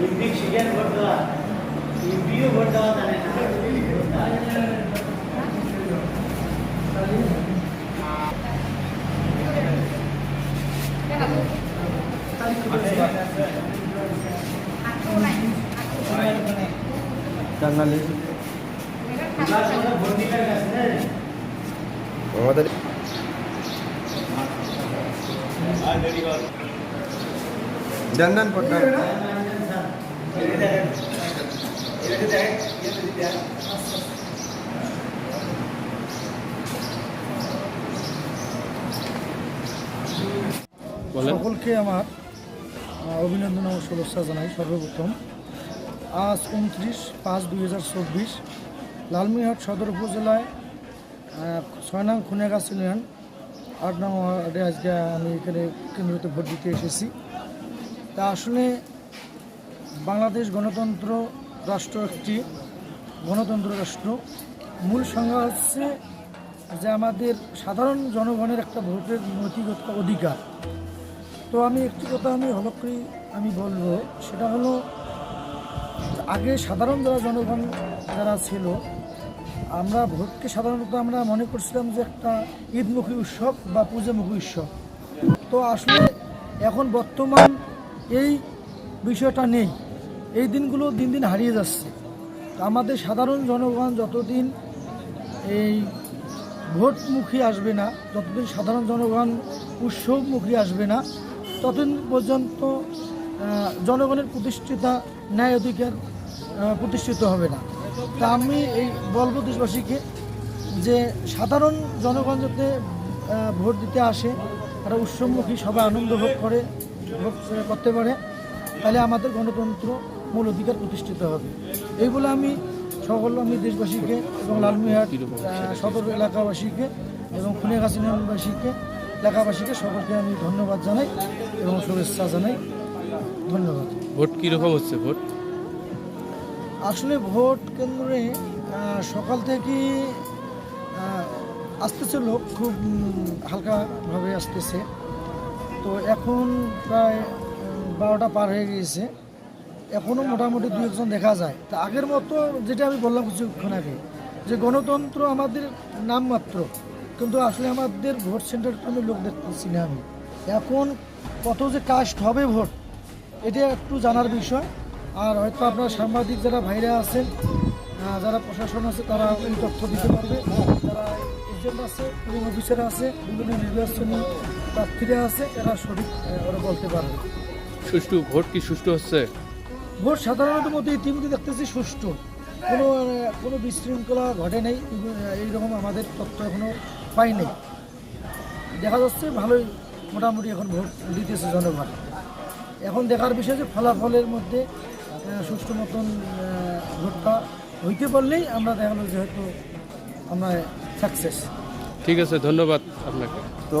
ಇಂಡಿಗೆ ಶಿಗನ್ ಬರ್ತದ ಇಂಡಿಯೂ ಬರ್ತದ ತಾನೆ Thank you. আমাদের দেন দেন ভোট দেন সকলকে আমার আহ, অভিনন্দন ও শুভেচ্ছা জানাই সর্বপ্রথম। আজ উনত্রিশ পাঁচ দুই হাজার চব্বিশ লালমিরহাট সদর উপজেলায় ছয় নং খুনেগাছ ইউনিয়ন আট নং ওয়ার্ডে আজকে আমি এখানে কেন্দ্রতে ভোট দিতে এসেছি। তা আসলে বাংলাদেশ গণতন্ত্র রাষ্ট্র একটি গণতন্ত্র রাষ্ট্র। মূল সংজ্ঞা হচ্ছে যে আমাদের সাধারণ জনগণের একটা ভোটের নৈতিকতা অধিকার। তো আমি একটি কথা আমি হলক করে আমি বলব, সেটা হলো আগে সাধারণ যারা জনগণ যারা ছিল, আমরা ভোটকে সাধারণত আমরা মনে করছিলাম যে একটা ঈদমুখী উৎসব বা পূজামুখী উৎসব। তো আসলে এখন বর্তমান এই বিষয়টা নেই। এই দিনগুলো দিন দিন হারিয়ে যাচ্ছে। আমাদের সাধারণ জনগণ যতদিন এই ভোটমুখী আসবে না, যতদিন সাধারণ জনগণ উৎসবমুখী আসবে না ততদিন পর্যন্ত জনগণের প্রতিষ্ঠিতা, ন্যায় অধিকার প্রতিষ্ঠিত হবে না। তা আমি এই বলব দেশবাসীকে যে সাধারণ জনগণ যাতে ভোট দিতে আসে, তারা উৎসবমুখী সবাই আনন্দ ভোগ করে, ভোগ করতে পারে, তাহলে আমাদের গণতন্ত্র মূল অধিকার প্রতিষ্ঠিত হবে। এই বলে আমি সকল আমি দেশবাসীকে এবং লালমিহাট সদর এলাকাবাসীকে এবং খুনিয়াগাছ ইউনিয়নবাসীকে এলাকাবাসীকে সকলকে আমি ধন্যবাদ জানাই এবং শুভেচ্ছা জানাই। ধন্যবাদ। ভোট কীরকম হচ্ছে ভোট? আসলে ভোট কেন্দ্রে সকাল থেকে আসতেছে লোক খুব হালকাভাবে আসতেছে। তো এখন প্রায় বারোটা পার হয়ে গিয়েছে। এখনও মোটামুটি দু একজন দেখা যায়। তা আগের মতো যেটা আমি বললাম কিছুক্ষণ আগে যে গণতন্ত্র আমাদের নামমাত্র। কিন্তু আসলে আমাদের ভোট সেন্টার আমি লোক দেখতেছি না আমি। এখন কত যে কাস্ট হবে ভোট এটা একটু জানার বিষয়। আর হয়তো আপনার সাংবাদিক যারা ভাইরা আছেন যারা প্রশাসন আছে তারা এই তথ্য দিতে পারবে। যারা এজেন্ট আছে এবং অফিসার আছে বিভিন্ন নির্বাচনী প্রার্থীরা আছে এরা সঠিক ওরা বলতে পারবে। সুষ্ঠু ভোট কি সুষ্ঠু হচ্ছে? ভোট সাধারণত মধ্যে ইতিমধ্যে দেখতেছি সুষ্ঠু। কোনো কোনো বিশৃঙ্খলা ঘটে নেই এইরকম আমাদের তথ্য এখনও পাই নাই। দেখা যাচ্ছে ভালোই মোটামুটি এখন ভোট দিতেছে জনগণ এখন দেখার বিষয় যে ফলাফলের মধ্যে সুষ্ঠু মতন ভোটটা হইতে পারলেই আমরা দেখাল যে হয়তো আমরা সাকসেস ঠিক আছে ধন্যবাদ আপনাকে। তো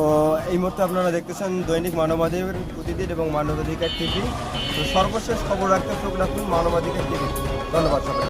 এই মুহূর্তে আপনারা দেখতেছেন দৈনিক মানবাধিকার প্রতিদিন এবং মানবাধিকার টিভি। তো সর্বশেষ খবর রাখতে চোখ রাখুন মানবাধিকার টিভি। ধন্যবাদ সবাই